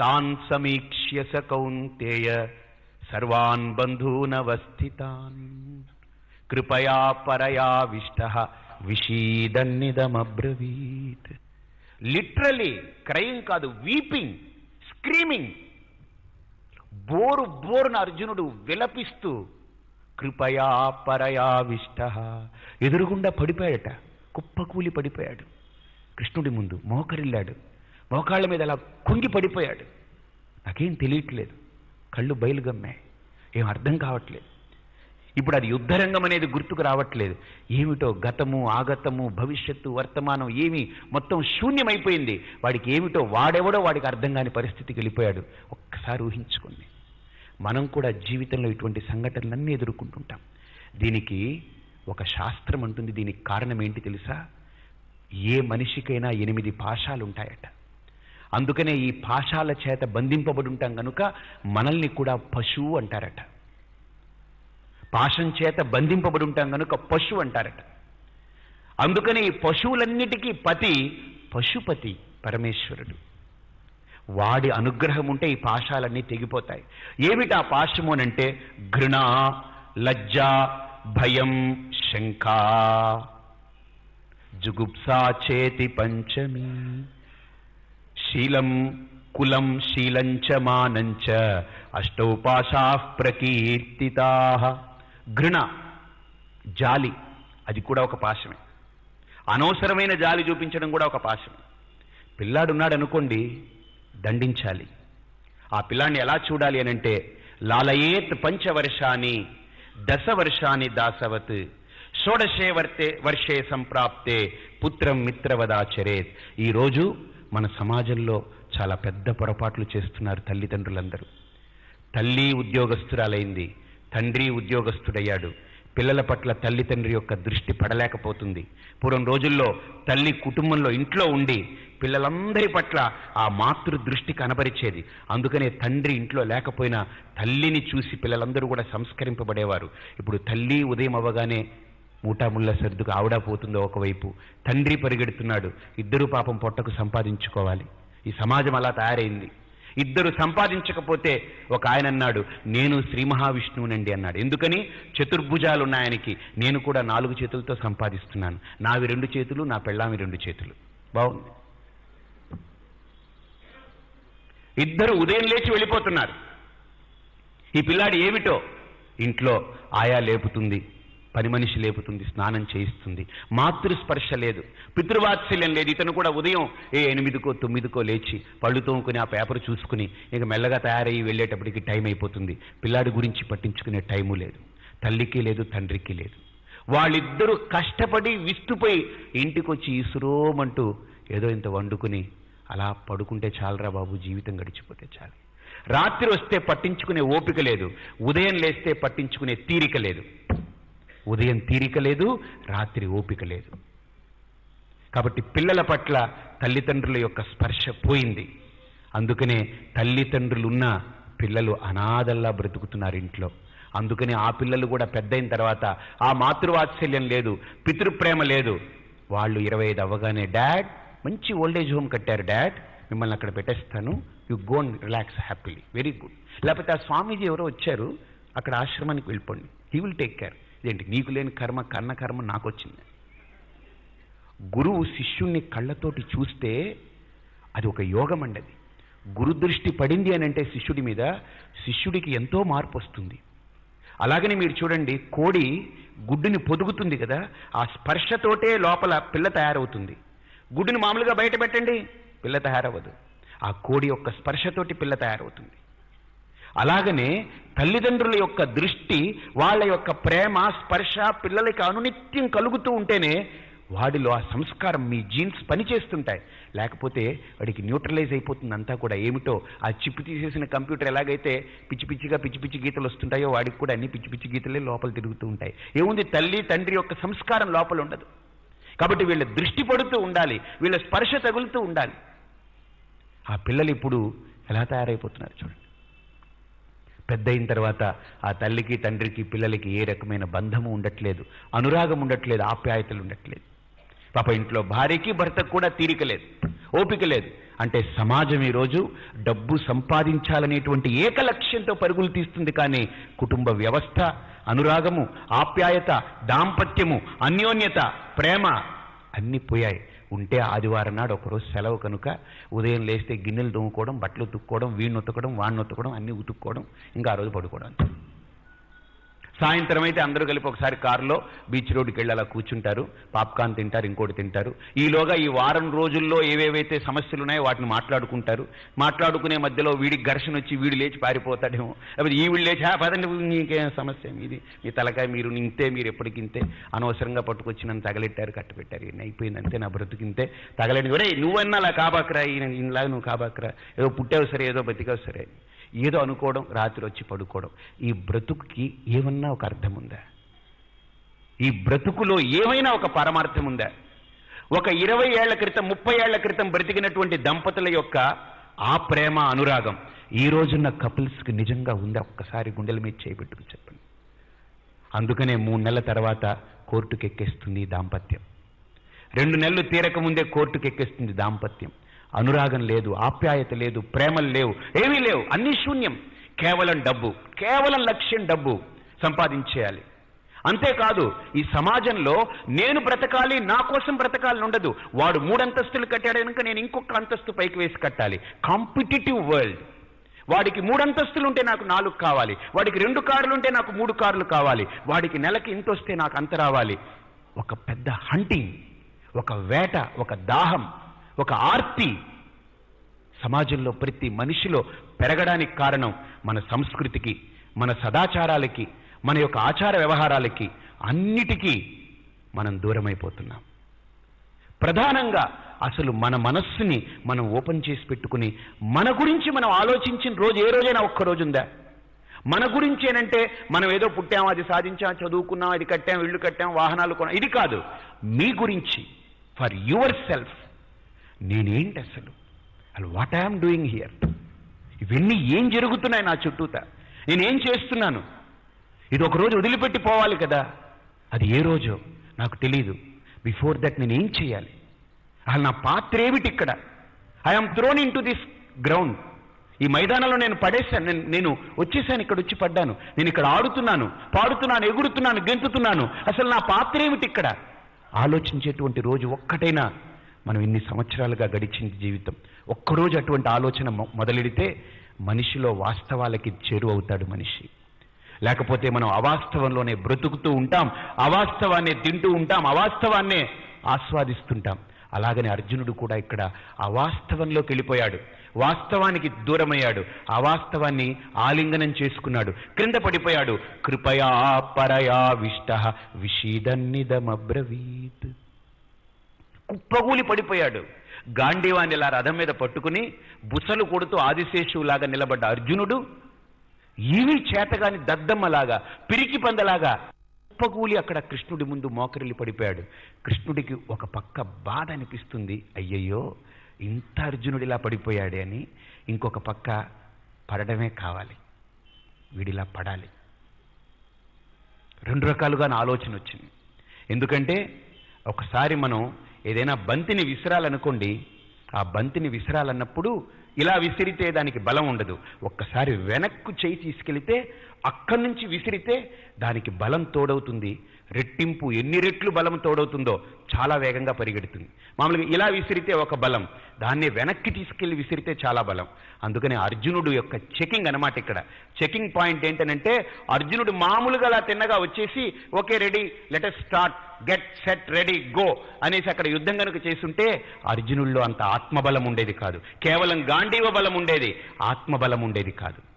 తాన్ సమీక్ష్య స కౌంతేయ సర్వాన్ బంధూనవస్థితాన్ కృపయా పరయావిష్ట విషీదన్నిదమబ్రవీత్ లిటరలీ క్రయింగ్ కాదు వీపింగ్ స్క్రీమింగ్ బోరు బోరున అర్జునుడు విలపిస్తూ కృపయా పరయావిష్ట ఎదురుగుండా పడిపోయాడట కుప్పకూలి పడిపోయాడు. కృష్ణుడి ముందు మోకరిల్లాడు. మోకాళ్ళ మీద అలా కుంగి పడిపోయాడు నాకేం తెలియట్లేదు. కళ్ళు బయలుగమ్మాయి. ఏం అర్థం కావట్లేదు. ఇప్పుడు అది యుద్ధరంగం అనేది గుర్తుకు రావట్లేదు. ఏమిటో గతము ఆగతము భవిష్యత్తు వర్తమానం ఏమి మొత్తం శూన్యమైపోయింది. వాడికి ఏమిటో వాడెవడో వాడికి అర్థం కాని పరిస్థితికి వెళ్ళిపోయాడు. ఒక్కసారి ఊహించుకోండి. మనం కూడా జీవితంలో ఇటువంటి సంఘటనలన్నీ ఎదుర్కొంటుంటాం. దీనికి ఒక శాస్త్రం అంటుంది. దీనికి కారణం ఏంటి తెలుసా? ఏ మనిషికైనా ఎనిమిది పాశాలు ఉంటాయట అందుకనే ఈ పాశాల చేత బంధింపబడి ఉంటాం కనుక మనల్ని కూడా పశువు అంటారట. పాశం చేత బంధింపబడి ఉంటాం కనుక పశువు అంటారట. అందుకనే ఈ పశువులన్నిటికీ పతి పశుపతి పరమేశ్వరుడు. వాడి అనుగ్రహం ఉంటే ఈ పాశాలన్నీ తెగిపోతాయి. ఏమిటి ఆ పాశము అని అంటే ఘృణ లజ్జ భయం శంఖ జుగుప్సా చేతి పంచమి. శీలం కులం శీలంచ మానంచ అష్టోపాసా ప్రకీర్తితా. ఘృణ జాలి అది కూడా ఒక పాశమే. అనవసరమైన జాలి చూపించడం కూడా ఒక పాశమే. పిల్లాడున్నాడు అనుకోండి దండించాలి. ఆ పిల్లాన్ని ఎలా చూడాలి అని అంటే లాలయేత్ పంచవర్షాన్ని దశ వర్షాన్ని దాసవత్ షోడశే వర్తే వర్షే సంప్రాప్తే పుత్రం మిత్రవదాచరేత్. ఈరోజు మన సమాజంలో చాలా పెద్ద పొరపాట్లు చేస్తున్నారు తల్లిదండ్రులందరూ. తల్లి ఉద్యోగస్తురాలైంది తండ్రి ఉద్యోగస్తుడయ్యాడు పిల్లల పట్ల తల్లి తండ్రి యొక్క దృష్టి పడలేకపోతుంది. పూర్వం రోజుల్లో తల్లి కుటుంబంలో ఇంట్లో ఉండి పిల్లలందరి పట్ల ఆ మాతృ దృష్టి కనబరిచేది. అందుకనే తండ్రి ఇంట్లో లేకపోయినా తల్లిని చూసి పిల్లలందరూ కూడా సంస్కరింపబడేవారు. ఇప్పుడు తల్లి ఉదయం అవ్వగానే మూటాముళ్ళ సర్దుకు ఆవిడ పోతుందో ఒకవైపు. తండ్రి పరిగెడుతున్నాడు. ఇద్దరు పాపం పొట్టకు సంపాదించుకోవాలి. ఈ సమాజం అలా తయారైంది. ఇద్దరు సంపాదించకపోతే ఒక ఆయన అన్నాడు నేను శ్రీ మహావిష్ణువునండి అన్నాడు. ఎందుకని? చతుర్భుజాలు ఉన్నాయనికి నేను కూడా నాలుగు చేతులతో సంపాదిస్తున్నాను. నావి రెండు చేతులు నా పెళ్ళామి రెండు చేతులు. బాగుంది. ఇద్దరు ఉదయం లేచి వెళ్ళిపోతున్నారు. ఈ పిల్లాడు ఏమిటో? ఇంట్లో ఆయా లేపుతుంది. పని మనిషి లేపుతుంది స్నానం చేయిస్తుంది. మాతృస్పర్శ లేదు. పితృవాత్సల్యం లేదు. ఇతను కూడా ఉదయం ఏ ఎనిమిదికో తొమ్మిదికో లేచి పళ్ళు తోముకుని ఆ పేపర్ చూసుకుని ఇక మెల్లగా తయారయ్యి వెళ్ళేటప్పటికి టైం అయిపోతుంది. పిల్లాడి గురించి పట్టించుకునే టైము లేదు. తల్లికి లేదు తండ్రికి లేదు. వాళ్ళిద్దరూ కష్టపడి విస్తుపోయి ఇంటికొచ్చి ఇసురోమంటూ ఏదో ఇంత వండుకుని అలా పడుకుంటే చాలరా బాబు జీవితం గడిచిపోతే చాలు. రాత్రి వస్తే పట్టించుకునే ఓపిక లేదు. ఉదయం లేస్తే పట్టించుకునే తీరిక లేదు. ఉదయం తీరిక లేదు రాత్రి ఓపిక లేదు. కాబట్టి పిల్లల పట్ల తల్లిదండ్రుల యొక్క స్పర్శ పోయింది. అందుకనే తల్లిదండ్రులు ఉన్న పిల్లలు అనాథల్లా బ్రతుకుతున్నారు ఇంట్లో. అందుకని ఆ పిల్లలు కూడా పెద్దయిన తర్వాత ఆ మాతృవాత్సల్యం లేదు పితృప్రేమ లేదు. వాళ్ళు ఇరవై ఐదు అవ్వగానే డాడ్ మంచి ఓల్డేజ్ హోమ్ కట్టారు డాడ్ మిమ్మల్ని అక్కడ పెట్టేస్తాను. You gonna relax happily. Very good. లేకపోతే ఆ స్వామీజీ ఎవరో వచ్చారు అక్కడ ఆశ్రమానికి వెళ్ళిపోండి. He will take care. ఇదేంటి నీకు లేని కర్మ కన్న కర్మ నాకు వచ్చింది గురువు శిష్యుణ్ణి కళ్ళతోటి చూస్తే అది ఒక యోగం అండి అది. గురు దృష్టి పడింది అని అంటే శిష్యుడి మీద శిష్యుడికి ఎంతో మార్పు వస్తుంది. అలాగని మీరు చూడండి కోడి గుడ్డుని పొదుగుతుంది కదా ఆ స్పర్శతోటే లోపల పిల్ల తయారవుతుంది. గుడ్డుని మామూలుగా బయట పెట్టండి పిల్ల తయారవ్వదు. ఆ కోడి యొక్క స్పర్శతోటి పిల్ల తయారవుతుంది. అలాగనే తల్లిదండ్రుల యొక్క దృష్టి వాళ్ళ యొక్క ప్రేమ స్పర్శ పిల్లలకి అనునిత్యం కలుగుతూ ఉంటేనే వాడిలో ఆ సంస్కారం మీ జీన్స్ పనిచేస్తుంటాయి. లేకపోతే వాడికి న్యూట్రలైజ్ అయిపోతుంది అంతా కూడా ఏమిటో ఆ చిప్పు తీసేసిన కంప్యూటర్ ఎలాగైతే పిచ్చి పిచ్చిగా పిచ్చి పిచ్చి గీతలు వస్తుంటాయో వాడికి కూడా అన్ని పిచ్చి పిచ్చి గీతలే లోపల తిరుగుతూ ఉంటాయి. ఏముంది? తల్లి తండ్రి యొక్క సంస్కారం లోపల ఉండదు. కాబట్టి వీళ్ళ దృష్టి పడుతూ ఉండాలి. వీళ్ళ స్పర్శ తగులుతూ ఉండాలి. ఆ పిల్లలు ఇప్పుడు ఎలా తయారైపోతున్నారు చూడండి. పెద్ద అయిన తర్వాత ఆ తల్లికి తండ్రికి పిల్లలకి ఏ రకమైన బంధము ఉండట్లేదు. అనురాగం ఉండట్లేదు ఆప్యాయతలు ఉండట్లేదు. పాప ఇంట్లో భార్యకి భర్తకు కూడా తీరిక లేదు ఓపిక లేదు. అంటే సమాజం ఈరోజు డబ్బు సంపాదించాలనేటువంటి ఏక లక్ష్యంతో పరుగులు తీస్తుంది కానీ కుటుంబ వ్యవస్థ అనురాగము ఆప్యాయత దాంపత్యము అన్యోన్యత ప్రేమ అన్నీ పోయాయి. ఉంటే ఆదివారం నాడు ఒకరోజు సెలవు కనుక ఉదయం లేస్తే గిన్నెలు తోముకోవడం బట్టలు ఉతుక్కోవడం వీడిని ఉతకడం వాణ్ణి ఉతకడం అన్నీ ఉతుక్కోవడం ఇంకా ఆ రోజు పడుకోవడం సాయంత్రం అయితే అందరూ కలిపి ఒకసారి కారులో బీచ్ రోడ్డుకి వెళ్ళి అలా కూర్చుంటారు. పాప్కార్న్ తింటారు ఇంకోటి తింటారు. ఈలోగా ఈ వారం రోజుల్లో ఏవేవైతే సమస్యలు ఉన్నాయో వాటిని మాట్లాడుకుంటారు. మాట్లాడుకునే మధ్యలో వీడికి ఘర్షణ వచ్చి వీడు లేచి పారిపోతాడేమో. లేకపోతే ఈ వీడు లేచి "ఆ, పదండి నీకేం సమస్య? మీది మీ తలకాయ మీరు ఇంతే మీరు ఎప్పటికి ఇంతే. అనవసరంగా పట్టుకొచ్చి నన్ను తగలెట్టారు కట్టబెట్టారు. ఈయన అయిపోయింది అంతే నా బ్రతుకింతే తగలేని ఒరే నువ్వన్నా అలా కాబాకరా ఈయన ఇలా నువ్వు కాబాకరా. ఏదో పుట్టావు సరే ఏదో బతికావు సరే. ఏదో అనుకోవడం రాత్రి వచ్చి పడుకోవడం. ఈ బ్రతుకుకి ఏమన్నా ఒక అర్థం ఉందా ఈ బ్రతుకులో ఏమైనా ఒక పరమార్థం ఉందా ఒక ఇరవై ఏళ్ళ క్రితం ముప్పై ఏళ్ళ క్రితం బ్రతికినటువంటి దంపతుల యొక్క ఆ ప్రేమ అనురాగం ఈ రోజున్న కపుల్స్కి నిజంగా ఉందా? ఒక్కసారి గుండెల మీద చేయబెట్టుకుని చెప్పండి. అందుకనే మూడు నెలల తర్వాత కోర్టుకెక్కేస్తుంది దాంపత్యం. రెండు నెలలు తీరక ముందే దాంపత్యం. అనురాగం లేదు ఆప్యాయత లేదు ప్రేమలు లేవు ఏమీ లేవు అన్నీ శూన్యం. కేవలం డబ్బు కేవలం లక్ష్యం డబ్బు సంపాదించేయాలి. అంతేకాదు ఈ సమాజంలో నేను బ్రతకాలి నా కోసం బ్రతకాలని ఉండదు. వాడు మూడంతస్తులు కట్టాడు కనుక నేను ఇంకొక అంతస్తు పైకి వేసి కట్టాలి. Competitive world. వాడికి మూడు అంతస్తులు ఉంటే నాకు నాలుగు కావాలి. వాడికి రెండు కార్లు ఉంటే నాకు మూడు కార్లు కావాలి. వాడికి నెలకి ఇంత వస్తే నాకు అంత రావాలి. ఒక పెద్ద హంటింగ్ ఒక వేట ఒక దాహం ఒక ఆర్తి సమాజంలో ప్రతి మనిషిలో పెరగడానికి కారణం మన సంస్కృతికి మన సదాచారాలకి మన యొక్క ఆచార వ్యవహారాలకి అన్నిటికీ మనం దూరమైపోతున్నాం. ప్రధానంగా అసలు మన మనస్సుని మనం ఓపెన్ చేసి పెట్టుకుని మన గురించి మనం ఆలోచించిన రోజు ఏ రోజైనా ఒక్క రోజు ఉందా? మన గురించేనంటే మనం ఏదో పుట్టాం అది సాధించాం చదువుకున్నాం అది కట్టాం ఇళ్ళు కట్టాం వాహనాలు కొన్నాం ఇది కాదు. మీ గురించి ఫర్ యువర్ సెల్ఫ్ నేనేంటి అసలు? అసలు వాట్ ఐఎమ్ డూయింగ్ హియర్ ఇవన్నీ ఏం జరుగుతున్నాయి నా చుట్టూత? నేనేం చేస్తున్నాను? ఇది ఒక రోజు వదిలిపెట్టి పోవాలి కదా? అది ఏ రోజో? నాకు తెలియదు బిఫోర్ దట్ నేను ఏం చేయాలి? అసలు నా పాత్ర ఏమిటి ఇక్కడ? I'm thrown into this ground ఈ మైదానంలో నేను పడేశాను. నేను నేను వచ్చేసాను ఇక్కడ వచ్చి పడ్డాను. నేను ఇక్కడ ఆడుతున్నాను పాడుతున్నాను ఎగురుతున్నాను గెంతుతున్నాను. అసలు నా పాత్ర ఏమిటి ఇక్కడ? ఆలోచించేటువంటి రోజు ఒక్కటైనా మనం ఇన్ని సంవత్సరాలుగా గడిచింది జీవితం. ఒక్కరోజు అటువంటి ఆలోచన మొ- మొదలెడితే మనిషిలో వాస్తవాలకి చేరువవుతాడు మనిషి. లేకపోతే మనం అవాస్తవంలోనే బ్రతుకుతూ ఉంటాం అవాస్తవాన్ని తింటూ ఉంటాం అవాస్తవాన్నే ఆస్వాదిస్తుంటాం. అలాగనే అర్జునుడు కూడా ఇక్కడ అవాస్తవంలోకి వెళ్ళిపోయాడు. వాస్తవానికి దూరమయ్యాడు. అవాస్తవాన్ని ఆలింగనం చేసుకున్నాడు. క్రింద పడిపోయాడు. కృపయా పరయా విష్ట విషీదన్నిదమబ్రవీత్. కుప్పగూలి పడిపోయాడు. గాంధీవాన్ని ఇలా రథం మీద పట్టుకుని బుసలు కొడుతూ ఆదిశేషువులాగా నిలబడ్డ అర్జునుడు ఏమీ చేతగాని దద్దమ్మలాగా పిరికి పందలాగా కుప్పగూలి అక్కడ కృష్ణుడి ముందు మోకరిల్లి పడిపోయాడు. కృష్ణుడికి ఒక పక్క బాధ అనిపిస్తుంది. అయ్యయ్యో ఇంత అర్జునుడిలా పడిపోయాడే అని ఇంకొక పక్క పడడమే కావాలి. వీడిలా పడాలి. రెండు రకాలుగా నా ఆలోచన వచ్చింది. ఎందుకంటే ఒకసారి మనం ఏదైనా బంతిని విసిరాలనుకోండి ఆ బంతిని విసిరాలన్నప్పుడు ఇలా విసిరితే దానికి బలం ఉండదు. ఒక్కసారి వెనక్కు చేయి తీసుకెళితే అక్కడి నుంచి విసిరితే దానికి బలం తోడవుతుంది. రెట్టింపు ఎన్ని రెట్లు బలం తోడవుతుందో చాలా వేగంగా పరిగెడుతుంది. మామూలుగా ఇలా విసిరితే ఒక బలం దాన్ని వెనక్కి తీసుకెళ్ళి విసిరితే చాలా బలం. అందుకని అర్జునుడు యొక్క చెకింగ్ అన్నమాట ఇక్కడ. చెకింగ్ పాయింట్ ఏంటనంటే అర్జునుడు మామూలుగా అలా తిన్నగా వచ్చేసి okay ready let start get set ready go అనేసి అక్కడ యుద్ధం కనుక చేసుంటే అర్జునుల్లో అంత ఆత్మబలం ఉండేది కాదు. కేవలం గాంధీవ బలం ఉండేది ఆత్మబలం ఉండేది కాదు.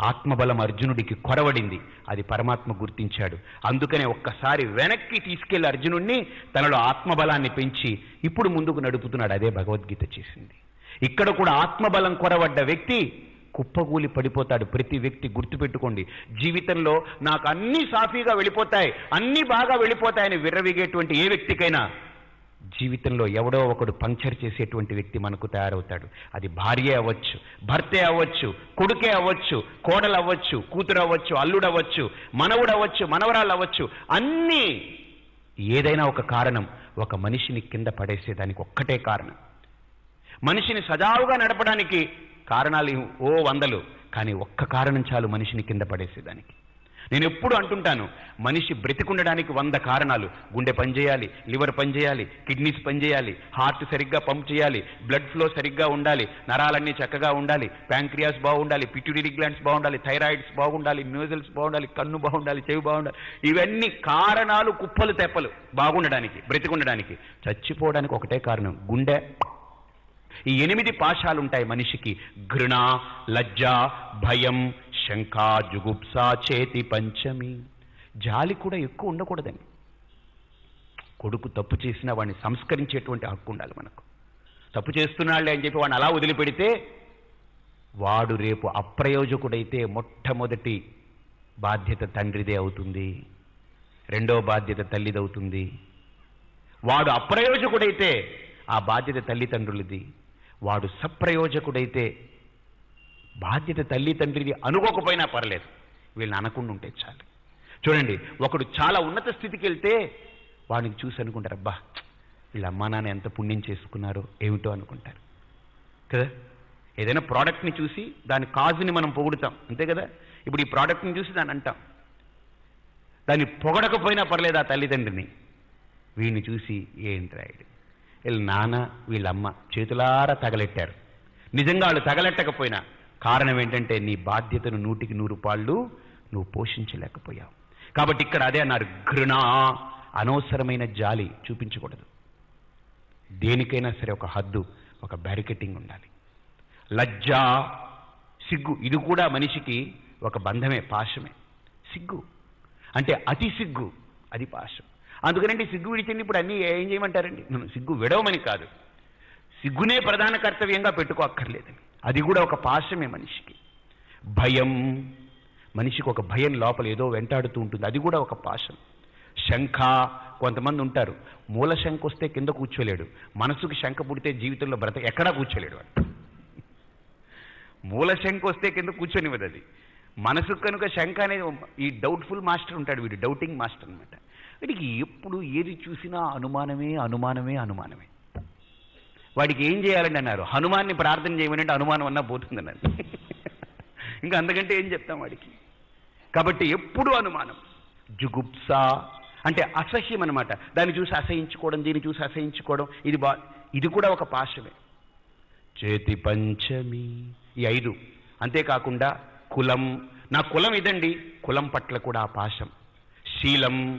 ఆత్మబలం అర్జునుడికి కొరవడింది. అది పరమాత్మ గుర్తించాడు. అందుకనే ఒక్కసారి వెనక్కి తీసుకెళ్ళి అర్జునుడిని తనలో ఆత్మబలాన్ని పెంచి ఇప్పుడు ముందుకు నడుపుతున్నాడు. అదే భగవద్గీత చేసింది. ఇక్కడ కూడా ఆత్మబలం కొరవడ్డ వ్యక్తి కుప్పగూలి పడిపోతాడు. ప్రతి వ్యక్తి గుర్తుపెట్టుకోండి. జీవితంలో నాకు అన్ని సాఫీగా వెళ్ళిపోతాయి అన్ని బాగా వెళ్ళిపోతాయని విర్రవిగేటువంటి ఏ వ్యక్తికైనా జీవితంలో ఎవడో ఒకడు పంక్చర్ చేసేటువంటి వ్యక్తి మనకు తయారవుతాడు. అది భార్య అవ్వచ్చు భర్తే అవ్వచ్చు కొడుకే అవ్వచ్చు కోడలు అవ్వచ్చు కూతురు అవ్వచ్చు అల్లుడు అవ్వచ్చు మనవుడు అవ్వచ్చు మనవరాలు అవ్వచ్చు అన్నీ ఏదైనా ఒక కారణం ఒక మనిషిని కింద పడేసేదానికి ఒక్కటే కారణం. మనిషిని సజావుగా నడపడానికి కారణాలు ఓ వందలు కానీ ఒక్క కారణం చాలు మనిషిని కింద పడేసేదానికి. నేను ఎప్పుడు అంటుంటాను మనిషి బ్రతికుండడానికి వంద కారణాలు. గుండె పనిచేయాలి లివర్ పనిచేయాలి కిడ్నీస్ పనిచేయాలి హార్ట్ సరిగ్గా పంప్ చేయాలి బ్లడ్ ఫ్లో సరిగ్గా ఉండాలి నరాలన్నీ చక్కగా ఉండాలి ప్యాంక్రియాస్ బాగుండాలి పిట్యూటరీ గ్లాండ్స్ బాగుండాలి థైరాయిడ్స్ బాగుండాలి మ్యూజిల్స్ బాగుండాలి కన్ను బాగుండాలి చెవి బాగుండాలి. ఇవన్నీ కారణాలు కుప్పలు తెప్పలు బాగుండడానికి బ్రతికుండడానికి. చచ్చిపోవడానికి ఒకటే కారణం గుండె. ఈ ఎనిమిది పాశాలు ఉంటాయి మనిషికి. ఘృణ లజ్జ భయం శంకా జుగుప్స చేతి పంచమి. జాలి కూడా ఎక్కువ ఉండకూడదండి. కొడుకు తప్పు చేసినా వాడిని సంస్కరించేటువంటి హక్కు ఉండాలి మనకు. తప్పు చేస్తున్నాళ్ళే అని చెప్పి వాడిని అలా వదిలిపెడితే వాడు రేపు అప్రయోజకుడైతే మొట్టమొదటి బాధ్యత తండ్రిదే అవుతుంది. రెండో బాధ్యత తల్లిదవుతుంది. వాడు అప్రయోజకుడైతే ఆ బాధ్యత తల్లిదండ్రులది. వాడు సప్రయోజకుడైతే బాధ్యత తల్లి తండ్రిది అనుకోకపోయినా పర్లేదు. వీళ్ళని అనకుండా ఉంటే చాలు. చూడండి ఒకడు చాలా ఉన్నత స్థితికి వెళ్తే వాడిని చూసి అనుకుంటారు అబ్బా వీళ్ళ అమ్మా నాన్న ఎంత పుణ్యం చేసుకున్నారో ఏమిటో అనుకుంటారు. కదా? ఏదైనా ప్రోడక్ట్ని చూసి దాని కాజుని మనం పొగుడుతాం. అంతే కదా? ఇప్పుడు ఈ ప్రోడక్ట్ని చూసి దాన్ని అంటాం. దాన్ని పొగడకపోయినా పర్లేదు ఆ తల్లిదండ్రిని వీడిని చూసి ఏంటి రాయుడు వీళ్ళ నాన్న వీళ్ళమ్మ చేతులారా తగలెట్టారు. నిజంగా వాళ్ళు తగలెట్టకపోయినా కారణం ఏంటంటే నీ బాధ్యతను నూటికి నూరు పాళ్ళు నువ్వు పోషించలేకపోయావు. కాబట్టి ఇక్కడ అదే అన్నారు ఘృణ అనవసరమైన జాలి చూపించకూడదు. దేనికైనా సరే ఒక హద్దు ఒక బ్యారికెటింగ్ ఉండాలి. లజ్జ సిగ్గు ఇది కూడా మనిషికి ఒక బంధమే పాశమే. సిగ్గు. అంటే అతి సిగ్గు అది పాశం. అందుకనండి సిగ్గు విడిచండి ఇప్పుడు అన్నీ ఏం చేయమంటారండి? సిగ్గు విడవమని కాదు. సిగ్గునే ప్రధాన కర్తవ్యంగా పెట్టుకోక్కర్లేదని అది కూడా ఒక పాశమే మనిషికి. భయం. మనిషికి ఒక భయం లోపల ఏదో వెంటాడుతూ ఉంటుంది. అది కూడా ఒక పాశం. శంఖ కొంతమంది ఉంటారు. మూల శంఖ వస్తే కింద కూర్చోలేడు. మనసుకి శంఖ పుడితే జీవితంలో బ్రత ఎక్కడా కూర్చోలేడు అంట మూల శంఖ వస్తే కింద కూర్చొనివ్వదు అది. మనసు కనుక శంఖ అనేది ఈ డౌట్ఫుల్ మాస్టర్ ఉంటాడు వీడు డౌటింగ్ మాస్టర్ అనమాట వీడికి ఎప్పుడు ఏది చూసినా అనుమానమే అనుమానమే అనుమానమే. వాడికి ఏం చేయాలండి అన్నారు. హనుమాన్ని ప్రార్థన చేయమనంటే అంటే అనుమానం అన్నా పోతుందన్నారు. ఇంకా అందుకంటే ఏం చెప్తాం వాడికి? కాబట్టి ఎప్పుడూ అనుమానం జుగుప్స అంటే అసహ్యం అనమాట దాన్ని చూసి అసహించుకోవడం దీన్ని చూసి అసహించుకోవడం ఇది బా ఇది కూడా ఒక పాశమే. చేతి పంచమి ఈ ఐదు. అంతేకాకుండా కులం. నా కులం ఇదండి. కులం పట్ల కూడా ఆ పాశం. శీలం.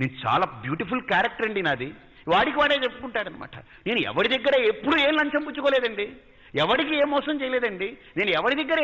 నేను చాలా బ్యూటిఫుల్ క్యారెక్టర్ అండి నాది. వాడికి వాడే చెప్పుకుంటాడనమాట. నేను ఎవరి దగ్గర ఎప్పుడు ఏం లంచం పుచ్చుకోలేదండి. ఎవరికి ఏ మోసం చేయలేదండి. నేను ఎవరి దగ్గర